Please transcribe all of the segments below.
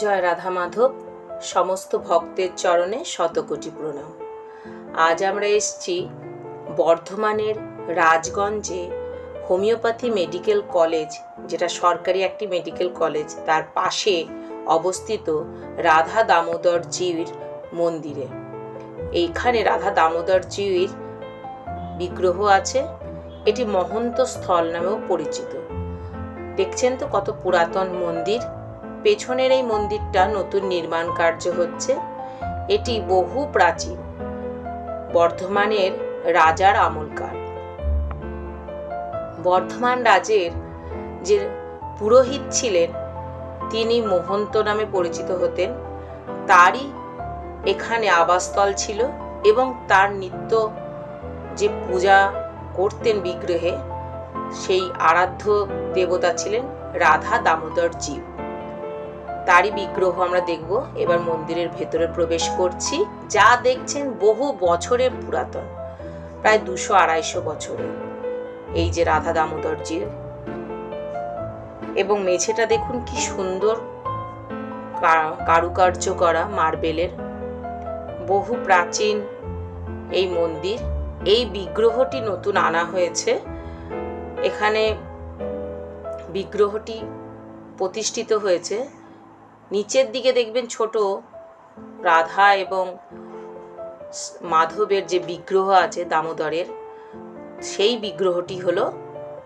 জয় রাধা মাধব, সমস্ত ভক্তের চরণে শতকোটি প্রণাম। আজ আমরা এসছি বর্ধমানের রাজগঞ্জে হোমিওপ্যাথি মেডিকেল কলেজ, যেটা সরকারি একটি মেডিকেল কলেজ, তার পাশে অবস্থিত রাধা দামোদর জিউর মন্দিরে। এইখানে রাধা দামোদর জিউর বিগ্রহ আছে, এটি মহন্ত স্থল নামেও পরিচিত। দেখছেন তো কত পুরাতন মন্দির? পেছনের এই মন্দিরটা নতুন নির্মাণ কার্য হচ্ছে। এটি বহু প্রাচীন, বর্ধমানের রাজার আমলকার বর্ধমান রাজের যে পুরোহিত ছিলেন, তিনি মহন্ত নামে পরিচিত হতেন। তারই এখানে আবাসস্থল ছিল এবং তার নিত্য যে পূজা করতেন বিগ্রহে, সেই আরাধ্য দেবতা ছিলেন রাধা দামোদর জীব তারই বিগ্রহ আমরা দেখব। এবার মন্দিরের ভেতরে প্রবেশ করছি। যা দেখছেন বহু বছরের পুরাতন, প্রায় দুশো আড়াইশো বছরের। এই যে রাধা দামোদরজির। এবং মেঝেটা দেখুন কি সুন্দর কারুকার্য করা মার্বেলের। বহু প্রাচীন এই মন্দির। এই বিগ্রহটি নতুন আনা হয়েছে। এখানে বিগ্রহটি প্রতিষ্ঠিত হয়েছে। নিচের দিকে দেখবেন ছোট রাধা এবং মাধবের যে বিগ্রহ আছে দামোদরের, সেই বিগ্রহটি হলো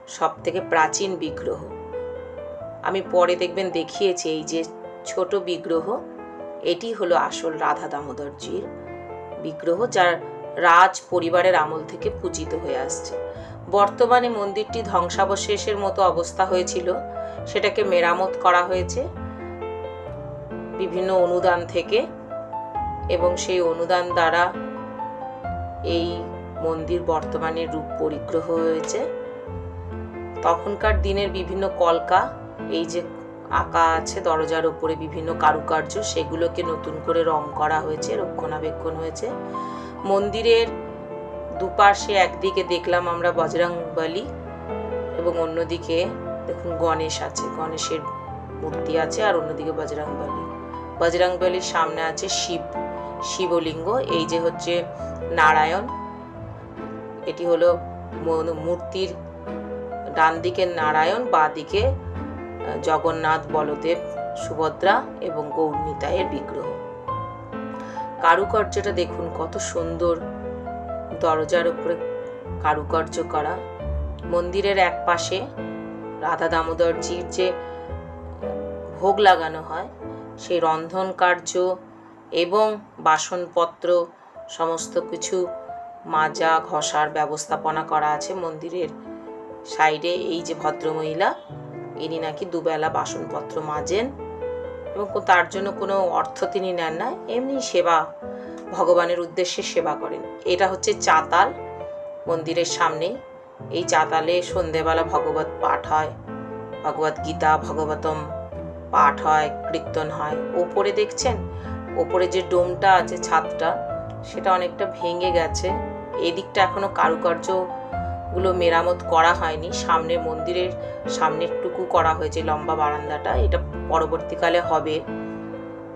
সব থেকে প্রাচীন বিগ্রহ। আমি পরে দেখবেন দেখিয়েছি এই যে ছোট বিগ্রহ, এটি হলো আসল রাধা দামোদরজির বিগ্রহ, যার রাজ পরিবারের আমল থেকে পূজিত হয়ে আসছে। বর্তমানে মন্দিরটি ধ্বংসাবশেষের মতো অবস্থা হয়েছিল। সেটাকে মেরামত করা হয়েছে। বিভিন্ন অনুদান থেকে এবং সেই অনুদান দ্বারা এই মন্দির বর্তমানে রূপ পরিগ্রহ হয়েছে। তখনকার দিনের বিভিন্ন কলকা, এই যে আঁকা আছে দরজার ওপরে বিভিন্ন কারুকার্য, সেগুলোকে নতুন করে রং করা হয়েছে, রক্ষণাবেক্ষণ হয়েছে। মন্দিরের দুপাশে একদিকে দেখলাম আমরা বজরংবলী এবং অন্যদিকে দেখুন গণেশ আছে, গণেশের মূর্তি আছে আর অন্যদিকে বজরংবলী। বজরংবলীর সামনে আছে শিব, শিবলিঙ্গ, এই যে হচ্ছে নারায়ণ। এটি হলো মূর্তির ডান দিকে নারায়ণ, বা দিকে জগন্নাথ, বলদেব, সুভদ্রা এবং গৌরনীতায়ের বিগ্রহ। কারুকার্যটা দেখুন, কত সুন্দর দরজার উপরে কারুকার্য করা। মন্দিরের এক পাশে রাধা দামোদরজির যে ভোগ লাগানো হয় সেই রন্ধন কার্য এবং বাসনপত্র, সমস্ত কিছু মাজা, ঘষার ব্যবস্থাপনা করা আছে মন্দিরের সাইডে। এই যে ভদ্রমহিলা, ইনি নাকি দুবেলা বাসনপত্র মাজেন এবং তার জন্য কোনো অর্থ তিনি নেন না, এমনি সেবা, ভগবানের উদ্দেশ্যে সেবা করেন। এটা হচ্ছে চাতাল মন্দিরের সামনেই এই চাতালে সন্ধেবেলা ভগবত পাঠ হয়, ভগবত গীতা, ভগবতম পাঠ হয়, কীর্তন হয়। ওপরে দেখছেন? ওপরে যে ডোমটা আছে, ছাদটা, সেটা অনেকটা ভেঙে গেছে। এদিকটা এখনও কারুকার্যগুলো মেরামত করা হয়নি। সামনে মন্দিরের সামনেরটুকু করা হয়েছে লম্বা বারান্দাটা। এটা পরবর্তীকালে হবে।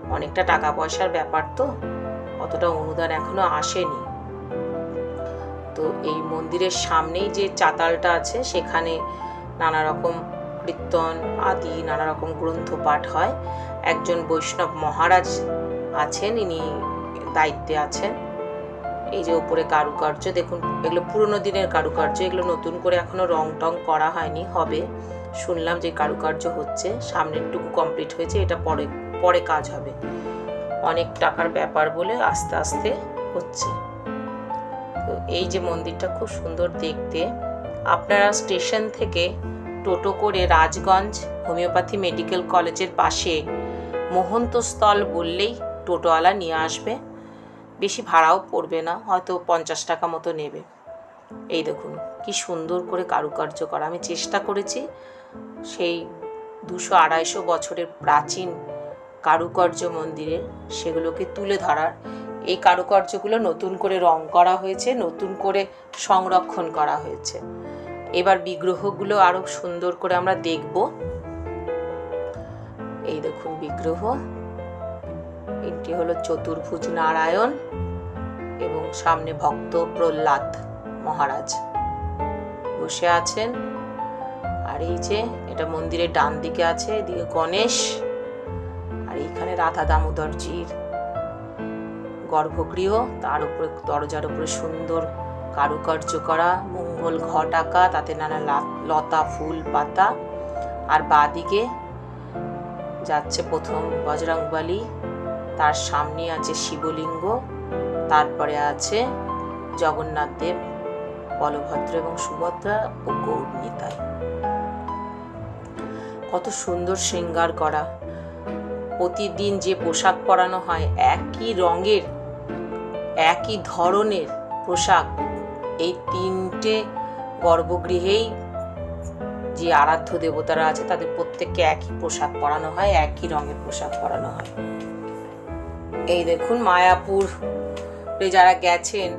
অনেকটা টাকা পয়সার ব্যাপার তো। অতটা অনুদান এখনও আসেনি। তো এই মন্দিরের সামনেই যে চাতালটা আছে, সেখানে নানা রকম কীর্তন আদি নানা রকম গ্রন্থ পাঠ হয়। একজন বৈষ্ণব মহারাজ আছেন, ইনি দায়িত্বে আছেন। এই যে উপরে কারুকার্য, দেখুন, এগুলো পুরোনো দিনের কারুকার্য, এগুলো নতুন করে এখনও রং টং করা হয়নি, হবে। শুনলাম যে কারুকার্য হচ্ছে, সামনেরটুকু কমপ্লিট হয়েছে, এটা পরে পরে কাজ হবে। অনেক টাকার ব্যাপার বলে আস্তে আস্তে হচ্ছে। তো এই যে মন্দিরটা খুব সুন্দর দেখতে, আপনারা স্টেশন থেকে টোটো করে রাজগঞ্জ হোমিওপ্যাথি মেডিকেল কলেজের পাশে মহন্তস্থল বললেই টোটোওয়ালা নিয়ে আসবে। বেশি ভাড়াও পড়বে না, হয়তো পঞ্চাশ টাকা মতো নেবে। এই দেখুন, কি সুন্দর করে কারুকার্য করা। আমি চেষ্টা করেছি সেই দুশো আড়াইশো বছরের প্রাচীন কারুকার্য মন্দিরের সেগুলোকে তুলে ধরার। এই কারুকার্যগুলো নতুন করে রং করা হয়েছে, নতুন করে সংরক্ষণ করা হয়েছে। এবার বিগ্রহগুলো আরও সুন্দর করে আমরা দেখব। এই দেখুন বিগ্রহ। এটি হলো চতুর্ভুজ নারায়ণ এবং সামনে ভক্ত প্রহ্লাদ মহারাজ বসে আছেন। আর এই যে এটা মন্দিরের ডান দিকে আছে, এদিকে গণেশ। আর এইখানে রাধা দামোদরজির গর্ভগৃহ, তার উপরে দরজার উপরে সুন্দর কারুকার্য করা, মঙ্গল ঘট আঁকা তাতে নানা লতা, ফুল, পাতা। আর বাদিকে যাচ্ছে প্রথম বজরংবলী। তার সামনে আছে শিবলিঙ্গ, তারপরে আছে জগন্নাথ দেব, বলভদ্র এবং সুভদ্রা ও গৌরনীতায় কত সুন্দর শৃঙ্গার করা। প্রতিদিন যে পোশাক পরানো হয় একই রঙের, একই ধরনের পোশাক। এই তিনটে গর্ভগৃহেই যে আরাধ্য দেবতারা আছে, তাদের প্রত্যেককে একই পোশাক পরানো হয়, একই রঙের পোশাক পরানো হয়। এই দেখুন মায়াপুর যারা গেছেন,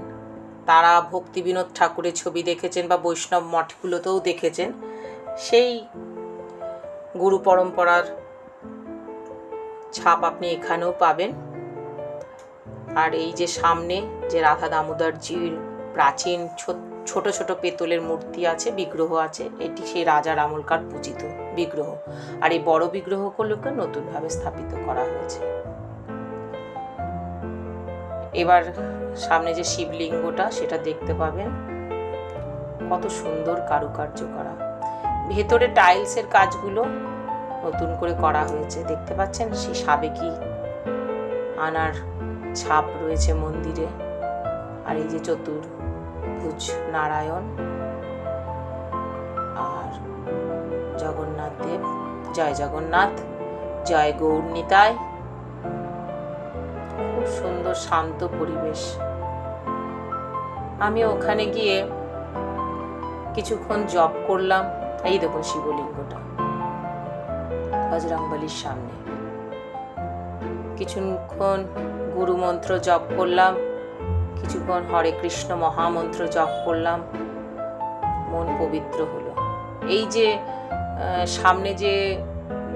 তারা ভক্তি বিনোদ ঠাকুরের ছবি দেখেছেন বা বৈষ্ণব মঠগুলোতেও দেখেছেন। সেই গুরু পরম্পরার ছাপ আপনি এখানেও পাবেন। আর এই যে সামনে যে রাধা দামোদরজির প্রাচীন ছোট ছোট পেতলের মূর্তি আছে, বিগ্রহ আছে। এটি সেই রাজার আমলকার পূজিত বিগ্রহ। আর এই বড় বিগ্রহগুলোকে নতুনভাবে স্থাপিত করা হয়েছে। এবার সামনে যে শিবলিঙ্গটা, সেটা দেখতে পাবেন। কত সুন্দর কারুকার্য করা। ভেতরে টাইলসের কাজগুলো নতুন করে করা হয়েছে। দেখতে পাচ্ছেন সেই সাবেকি আনার ছাপ রয়েছে মন্দিরে। আর এই যে চতুর্ভুজ নারায়ণ আর জগন্নাথ দেব। জয় জগন্নাথ, জয় গৌর নিতায় খুব সুন্দর শান্ত পরিবেশ। আমি ওখানে গিয়ে কিছুক্ষণ জব করলাম। এই দেখুন শিবলিঙ্গটা, বজরংবলির সামনে। কিছুক্ষণ গুরু মন্ত্র জপ করলাম। কিছুক্ষণ হরে কৃষ্ণ মহামন্ত্র জপ করলাম। মন পবিত্র হলো। এই যে সামনে যে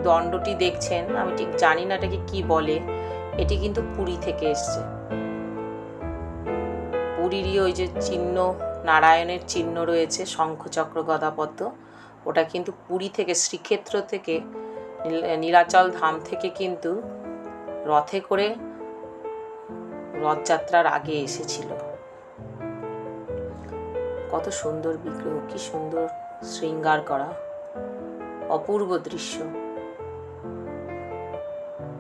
দণ্ডটি দেখছেন, আমি ঠিক জানি না এটাকে কি বলে, এটি কিন্তু পুরী থেকে এসছে। পুরীরই ওই যে চিহ্ন, নারায়ণের চিহ্ন রয়েছে, শঙ্খচক্র গদাপদ্ম। ওটা কিন্তু পুরী থেকে, শ্রীক্ষেত্র থেকে নীলাচল ধাম থেকে কিন্তু রথে করে রথযাত্রার আগে এসেছিল। কত সুন্দর বিগ্রহ, কি সুন্দর শৃঙ্গার করা, অপূর্ব দৃশ্য।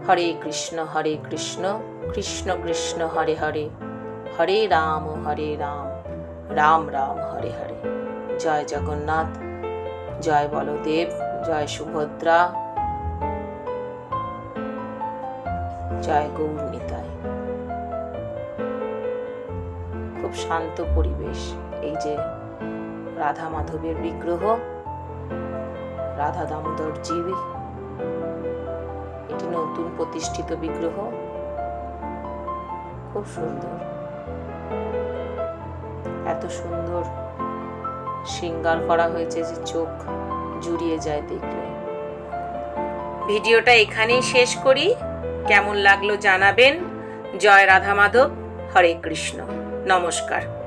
হরে কৃষ্ণ হরে কৃষ্ণ কৃষ্ণ কৃষ্ণ, হরে হরে হরে রাম হরে রাম রাম রাম, হরে হরে। জয় জগন্নাথ, জয় বলদেব, জয় সুভদ্রা, জয় গৌর খুব শান্ত পরিবেশ। এই যে রাধা মাধবের বিগ্রহ, রাধা দামোদর জীবী, এটি নতুন প্রতিষ্ঠিত বিগ্রহ। খুব সুন্দর। এত সুন্দর শৃঙ্গার করা হয়েছে যে চোখ জুড়িয়ে যায় দেখলে। ভিডিওটা এখানেই শেষ করি। কেমন লাগল জানাবেন। জয় রাধা মাধব, হরে কৃষ্ণ। নমস্কার।